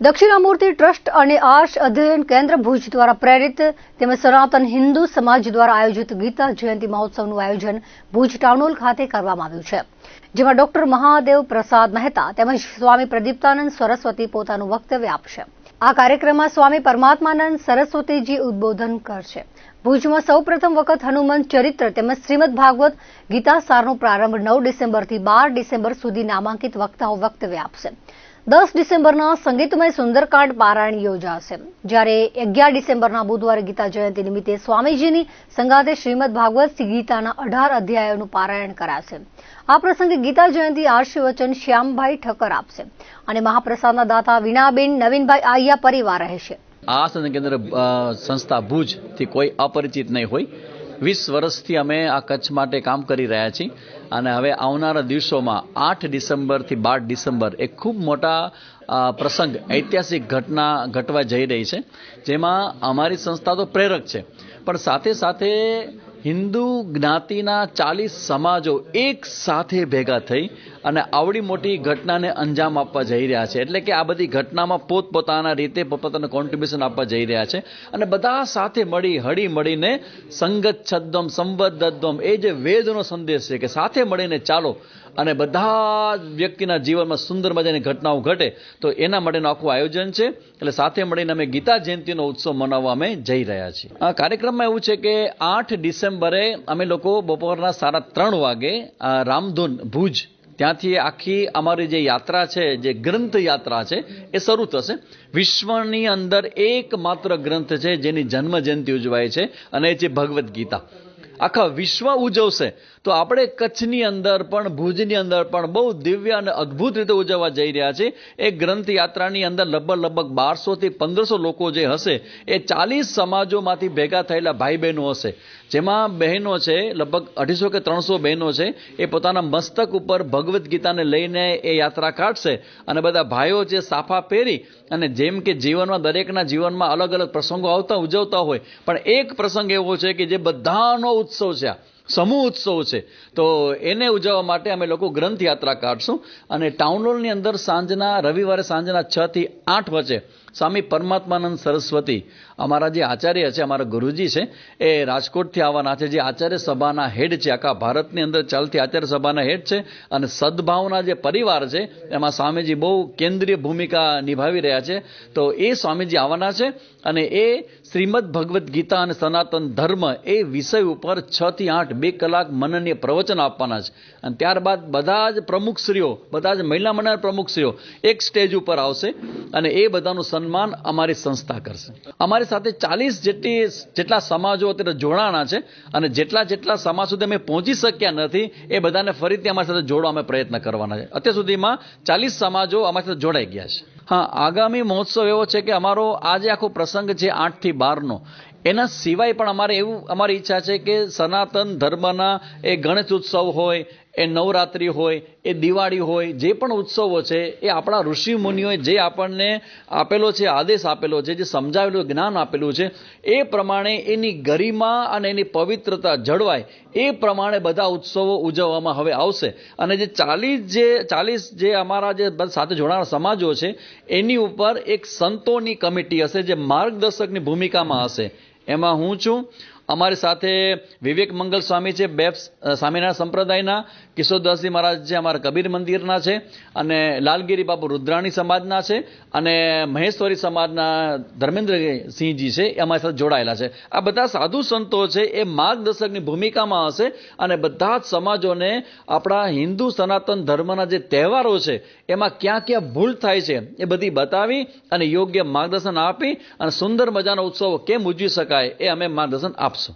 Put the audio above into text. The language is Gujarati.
દક્ષિણામૂર્તિ ટ્રસ્ટ અને આર્ષ અધ્યયન કેન્દ્ર ભુજ દ્વારા પ્રેરિત તેમજ સનાતન હિન્દુ સમાજ દ્વારા આયોજિત ગીતા જયંતિ મહોત્સવનું આયોજન ભુજ ટાઉનહોલ ખાતે કરવામાં આવ્યું છે. જેમાં ડોક્ટર મહાદેવ પ્રસાદ મહેતા તેમજ સ્વામી પ્રદીપ્તાનંદ સરસ્વતી પોતાનું વક્તવ્ય આપશે. આ કાર્યક્રમમાં સ્વામી પરમાત્માનંદ સરસ્વતીજી ઉદબોધન કરશે. ભુજમાં સૌપ્રથમ વખત હનુમંત ચરિત્ર તેમજ શ્રીમદ ભાગવત ગીતા સારનો પ્રારંભ નવ ડિસેમ્બરથી બાર ડિસેમ્બર સુધી નામાંકિત વક્તાઓ વક્તવ્ય આપશે. દસ ડિસેમ્બરના સંગીતમય સુંદરકાંડ પારાયણ યોજાશે. જ્યારે અગિયાર ડિસેમ્બરના બુધવારે ગીતા જયંતિ નિમિત્તે સ્વામીજીની સંગાતે શ્રીમદ ભાગવત ગીતાના અઢાર અધ્યાયોનું પારાયણ કરાશે. આ પ્રસંગે ગીતા જયંતિ આરસી શ્યામભાઈ ઠક્કર આપશે અને મહાપ્રસાદના દાતા વિનાબેન નવીનભાઈ આહિયા પરિવાર રહેશે. આ સંસ્થા ભુજથી કોઈ અપરિચિત નહીં હોય. વીસ વર્ષથી અમે આ કચ્છ માટે કામ કરી રહ્યા છીએ. અને હવે આવનારા દિવસોમાં આઠ ડિસેમ્બરથી બાર ડિસેમ્બર એક ખૂબ મોટા પ્રસંગ, ઐતિહાસિક ઘટના ઘટવા જઈ રહી છે. જેમાં અમારી સંસ્થા તો પ્રેરક છે. પણ સાથે સાથે હિન્દુ જ્ઞાતિના ચાલીસ સમાજો એક સાથે ભેગા થઈ અને આવડી મોટી ઘટનાને અંજામ આપવા જઈ રહ્યા છે. એટલે કે આ બધી ઘટનામાં પોતપોતાના રીતે પોતપોતાનું કોન્ટ્રીબ્યુશન આપવા જઈ રહ્યા છે. અને બધા સાથે મળી, હળી મળીને સંગત છદ્દમ સંબદ્ધમ એ જે વેદનો સંદેશ છે કે સાથે મળીને ચાલો અને બધા જ વ્યક્તિના જીવનમાં સુંદર મજાની ઘટનાઓ ઘટે, તો એના માટેનું આખું આયોજન છે. એટલે સાથે મળીને અમે ગીતા જયંતિનો ઉત્સવ મનાવવા અમે જઈ રહ્યા છીએ. આ કાર્યક્રમમાં એવું છે કે આઠ ડિસેમ્બરે અમે લોકો બપોરના સાડા ત્રણ વાગે રામધૂન ભુજ, ત્યાંથી આખી અમારી જે યાત્રા છે, જે ગ્રંથ યાત્રા છે, એ શરૂ થશે. વિશ્વની અંદર એકમાત્ર ગ્રંથ છે જેની જન્મ જયંતિ ઉજવાય છે, અને એ છે ભગવદ્ ગીતા. આખા વિશ્વ ઉજવશે. તો આપણે કચ્છની અંદર પણ, ભુજની અંદર પણ બહુ દિવ્ય અને અદ્ભુત રીતે ઉજવવા જઈ રહ્યા છે એ ગ્રંથ યાત્રાની અંદર લગભગ લગભગ બારસોથી પંદરસો લોકો જે હશે, એ ચાલીસ સમાજોમાંથી ભેગા થયેલા ભાઈ બહેનો હશે. જેમાં બહેનો છે, લગભગ અઢીસો કે ત્રણસો બહેનો છે, એ પોતાના મસ્તક ઉપર ભગવદ્ ગીતાને લઈને એ યાત્રા કાઢશે. અને બધા ભાઈઓ જે સાફા પહેરી અને જેમ કે જીવનમાં દરેકના જીવનમાં અલગ અલગ પ્રસંગો આવતા, ઉજવતા હોય, પણ એક પ્રસંગ એવો છે કે જે બધાનો ઉત્સવ છે, સમૂહ ઉત્સવ છે. તો એને ઉજવવા માટે અમે લોકો ગ્રંથ યાત્રા કાઢશું અને ટાઉન હોલની અંદર સાંજના, રવિવારે સાંજના છ થી આઠ વચ્ચે સ્વામી પરમાત્માનંદ સરસ્વતી અમારા જે આચાર્ય છે, અમારા ગુરુજી છે, એ રાજકોટથી આવવાના છે. જે આચાર્ય સભાના હેડ છે, આખા ભારતની અંદર ચાલતી આચાર્ય સભાના હેડ છે અને સદભાવના જે પરિવાર છે, એમાં સ્વામીજી બહુ કેન્દ્રીય ભૂમિકા નિભાવી રહ્યા છે. તો એ સ્વામીજી આવવાના છે અને એ શ્રીમદ ભગવદ્ ગીતા અને સનાતન ધર્મ એ વિષય ઉપર છ થી આઠ, બે કલાક મનનીય પ્રવચન આપવાના છે. અને ત્યારબાદ બધા જ પ્રમુખશ્રીઓ, બધા જ મહિલા મંડળ પ્રમુખશ્રીઓ એક સ્ટેજ ઉપર આવશે અને એ બધાનું સન્માન અમારી સંસ્થા કરશે. અમારી સાથે ચાલીસ જેટલી, જેટલા સમાજો અત્યારે જોડાણા છે અને જેટલા જેટલા સમાજ સુધી અમે પહોંચી શક્યા નથી, એ બધાને ફરીથી અમારી સાથે જોડવા અમે પ્રયત્ન કરવાના છે. અત્યાર સુધીમાં ચાલીસ સમાજો અમારી સાથે જોડાઈ ગયા છે. હા, આગામી મહોત્સવ એવો છે કે અમારો આજે આખો પ્રસંગ છે આઠથી બારનો. એના સિવાય પણ અમારે એવું, અમારી ઈચ્છા છે કે સનાતન ધર્મના એ ગણેશ ઉત્સવ હોય એ નવરાત્રિ હોય, એ દિવાળી હોય, જે પણ ઉત્સવો છે, એ આપણા ઋષિ મુનિઓએ જે આપણને આપેલો છે, આદેશ આપેલો છે, જે સમજાવેલું, જ્ઞાન આપેલું છે, એ પ્રમાણે એની ગરિમા અને એની પવિત્રતા જળવાય. એ પ્રમાણે બધા ઉત્સવો ઉજવવામાં હવે આવશે. અને જે ચાલીસ જે ચાલીસ જે અમારા જે સાથે જોડાયેલા સમાજો છે, એની ઉપર એક સંતોની કમિટી હશે, જે માર્ગદર્શકની ભૂમિકામાં હશે. એમાં હું છું. અમારી સાથે વિવેક મંગલ સ્વામી છે બેપ્સ સ્વામિનારાયણ સંપ્રદાયના કિશોરદાસજી મહારાજ જે અમારા કબીર મંદિરના છે, અને લાલગીરી બાપુ રુદ્રાણી સમાજના છે, અને મહેશ્વરી સમાજના ધર્મેન્દ્રસિંહજી છે, એ અમારી સાથે જોડાયેલા છે. આ બધા સાધુ સંતો છે, એ માર્ગદર્શકની ભૂમિકામાં હશે, અને બધા જ સમાજોને આપણા હિન્દુ સનાતન ધર્મના જે તહેવારો છે, એમાં ક્યાં ક્યાં ભૂલ થાય છે, એ બધી બતાવી અને યોગ્ય માર્ગદર્શન આપી અને સુંદર મજાનો ઉત્સવ કેમ ઉજવી શકાય, એ અમે માર્ગદર્શન આપશું. نفسه